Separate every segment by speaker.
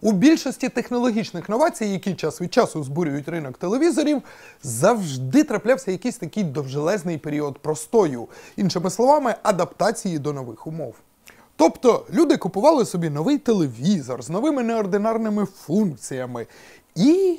Speaker 1: У більшості технологічних новацій, які час від часу збурюють ринок телевізорів, завжди траплявся якийсь такий довжелезний період простою, іншими словами, адаптації до нових умов. Тобто люди купували собі новий телевізор з новими неординарними функціями і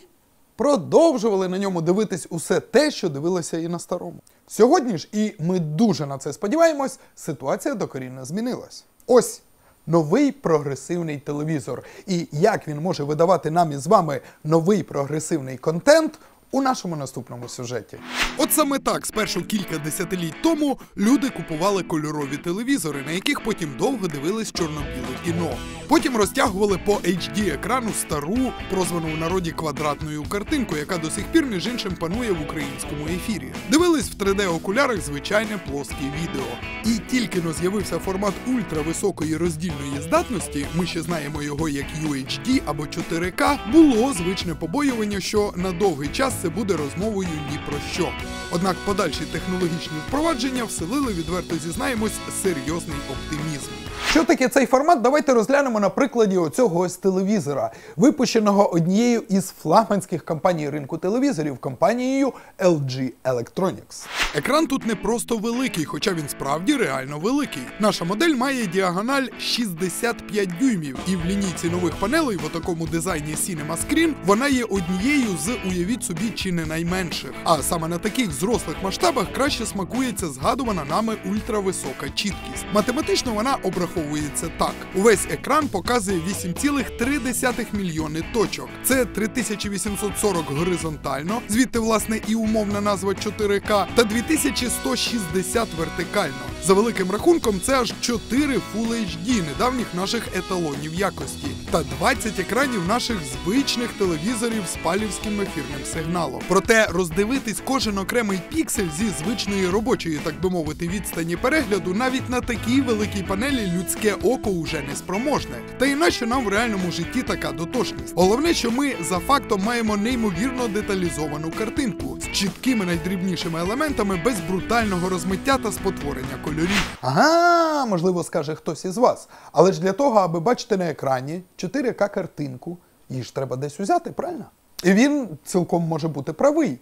Speaker 1: продовжували на ньому дивитись усе те, що дивилися і на старому. Сьогодні ж, і ми дуже на це сподіваємось, ситуація докорінно змінилась. Ось новий прогресивний телевізор. І як він може видавати нам із вами новий прогресивний контент. У нашому наступному сюжеті. От саме так, спершу кілька десятиліть тому люди купували кольорові телевізори, на яких потім довго дивились чорно-біле кіно. Потім розтягували по HD екрану стару, прозвану в народі квадратною картинку, яка до сих пір, між іншим, панує в українському ефірі. Дивились в 3D-окулярах звичайне плоске відео. І тільки но з'явився формат ультрависокої роздільної здатності, ми ще знаємо його як UHD або 4K, було звичне побоювання, що на довгий час це буде розмовою ні про що. Однак подальші технологічні впровадження вселили, відверто зізнаємось, серйозний оптимізм. Що таке цей формат? Давайте розглянемо на прикладі оцього ось телевізора, випущеного однією із флагманських компаній ринку телевізорів компанією LG Electronics. Екран тут не просто великий, хоча він справді реально великий. Наша модель має діагональ 65 дюймів, і в лінійці нових панелей в такому дизайні Cinema Screen вона є однією з уявіть собі чи не найменших. А саме на таких зрослих масштабах краще смакується згадувана нами ультрависока чіткість. Математично вона обраховується так: увесь екран показує 8,3 мільйони точок. Це 3840 горизонтально, звідти власне і умовна назва 4К, та 2160 вертикально. За великим рахунком, це аж 4 Full HD недавніх наших еталонів якості, та 20 екранів наших звичних телевізорів з палівським ефірним сигналом. Проте роздивитись кожен окремий піксель зі звичної робочої, так би мовити, відстані перегляду навіть на такій великій панелі людське око уже не спроможне. Та і нащо нам в реальному житті така дотошність? Головне, що ми за фактом маємо неймовірно деталізовану картинку з чіткими найдрібнішими елементами без брутального розмиття та спотворення кольорів. Ага, можливо, скаже хтось із вас. Але ж для того, аби бачити на екрані 4К картинку, її ж треба десь узяти, правильно? І він цілком може бути правий.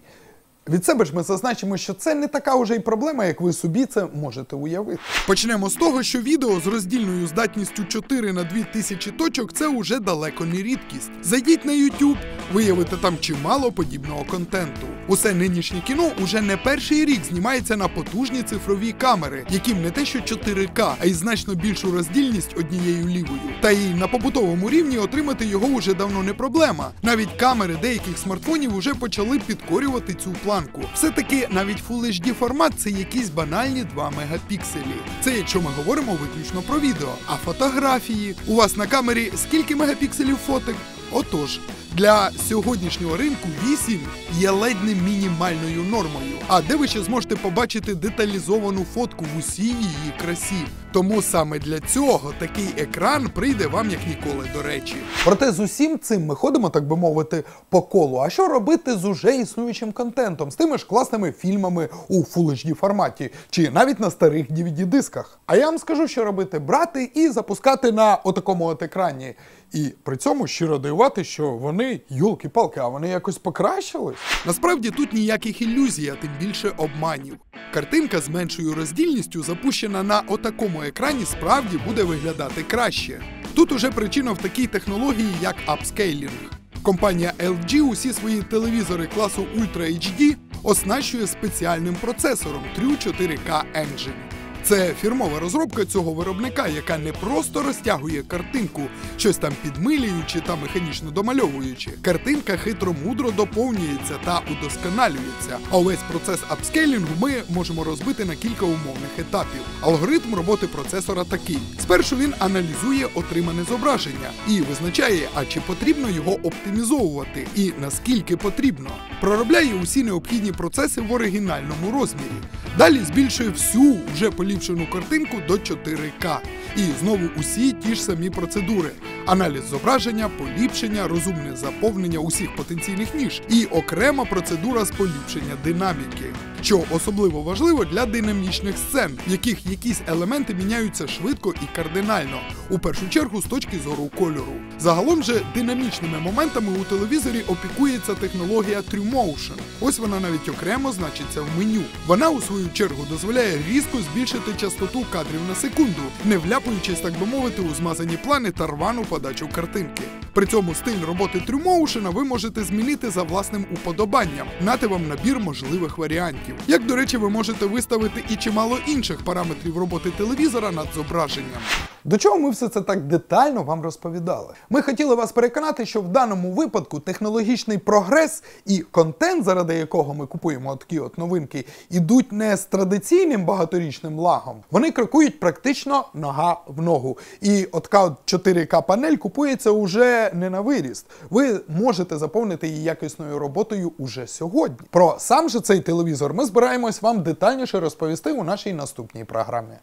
Speaker 1: Від себе ж ми зазначимо, що це не така вже й проблема, як ви собі це можете уявити. Почнемо з того, що відео з роздільною здатністю 4 на 2000 точок це уже далеко не рідкість. Зайдіть на YouTube, виявите там чимало подібного контенту. Усе нинішнє кіно уже не перший рік знімається на потужні цифрові камери, яким не те, що 4К, а й значно більшу роздільність однією лівою. Та й на побутовому рівні отримати його уже давно не проблема. Навіть камери деяких смартфонів уже почали підкорювати цю планку. Все-таки навіть Full HD формат це якісь банальні 2 мегапікселі. Це якщо ми говоримо виключно про відео. А фотографії у вас на камері скільки мегапікселів фотик? Отож, для сьогоднішнього ринку 8 є ледь не мінімальною нормою. А де ви ще зможете побачити деталізовану фотку в усій її красі? Тому саме для цього такий екран прийде вам як ніколи до речі. Проте з усім цим ми ходимо, так би мовити, по колу. А що робити з уже існуючим контентом, з тими ж класними фільмами у Full HD форматі, чи навіть на старих DVD-дисках? А я вам скажу, що робити: брати і запускати на отакому от екрані. І при цьому щиро дивувати, що вони, юлки-палки, а вони якось покращились. Насправді тут ніяких ілюзій, а тим більше обманів. Картинка з меншою роздільністю, запущена на отакому екрані, справді буде виглядати краще. Тут уже причина в такій технології, як апскейлінг. Компанія LG усі свої телевізори класу Ultra HD оснащує спеціальним процесором True 4K Engine. Це фірмова розробка цього виробника, яка не просто розтягує картинку, щось там підмилюючи та механічно домальовуючи. Картинка хитро мудро доповнюється та удосконалюється. А увесь процес апскейлінгу ми можемо розбити на кілька умовних етапів. Алгоритм роботи процесора такий: спершу він аналізує отримане зображення і визначає, а чи потрібно його оптимізовувати, і наскільки потрібно. Проробляє усі необхідні процеси в оригінальному розмірі. Далі збільшує всю вже поліпшену картинку до 4К. І знову усі ті ж самі процедури. Аналіз зображення, поліпшення, розумне заповнення усіх потенційних ніж і окрема процедура з поліпшення динаміки. Що особливо важливо для динамічних сцен, в яких якісь елементи міняються швидко і кардинально, у першу чергу з точки зору кольору. Загалом же динамічними моментами у телевізорі опікується технологія TrueMotion. Ось вона навіть окремо значиться в меню. Вона у свою чергу дозволяє різко збільшити частоту кадрів на секунду, не вляпуючись, так би мовити, у змазані плани та рвану подачу картинки. При цьому стиль роботи трюмоушена ви можете змінити за власним уподобанням, нати вам набір можливих варіантів. Як до речі, ви можете виставити і чимало інших параметрів роботи телевізора над зображенням. До чого ми все це так детально вам розповідали? Ми хотіли вас переконати, що в даному випадку технологічний прогрес і контент, заради якого ми купуємо такі от новинки, ідуть не з традиційним багаторічним лагом. Вони крокують практично нога в ногу. І отка от 4К панель купується уже не на виріст. Ви можете заповнити її якісною роботою уже сьогодні. Про сам же цей телевізор ми збираємось вам детальніше розповісти у нашій наступній програмі.